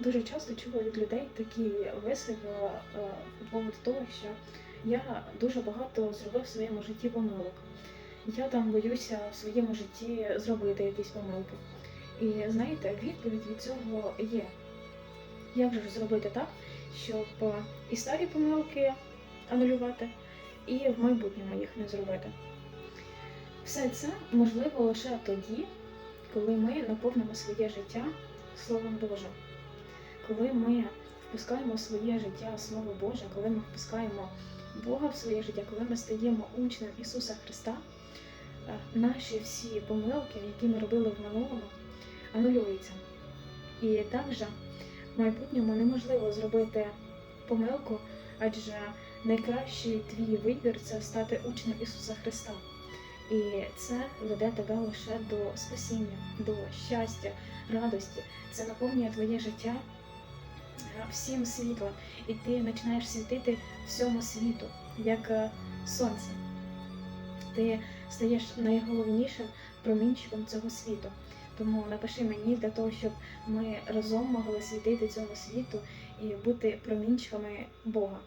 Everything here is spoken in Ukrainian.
дуже часто чула від людей такі вислови е, по поводу того, що я дуже багато зробив в своєму житті помилок. Я там боюся в своєму житті зробити якісь помилки. І знаєте, відповідь від цього є. Як же зробити так, щоб е, і старі помилки анулювати, і в майбутньому їх не зробити? Все це можливо лише тоді, коли ми наповнимо своє життя Словом Божим, коли ми впускаємо в своє життя Слово Боже, коли ми впускаємо Бога в своє життя, коли ми стаємо учнем Ісуса Христа, е, наші всі помилки, які ми робили в минулому, анулюються. І також в майбутньому неможливо зробити помилку, адже найкращий твій вибір це стати учнем Ісуса Христа. І це веде тебе лише до спасіння, до щастя, радості. Це наповнює твоє життя всім світлом, і ти починаєш світити всьому світу, як е, сонце. Ти стаєш найголовнішим промінчиком цього світу. Тому напиши мені для того, щоб ми разом могли світити цьому світу і бути промінчиками Бога.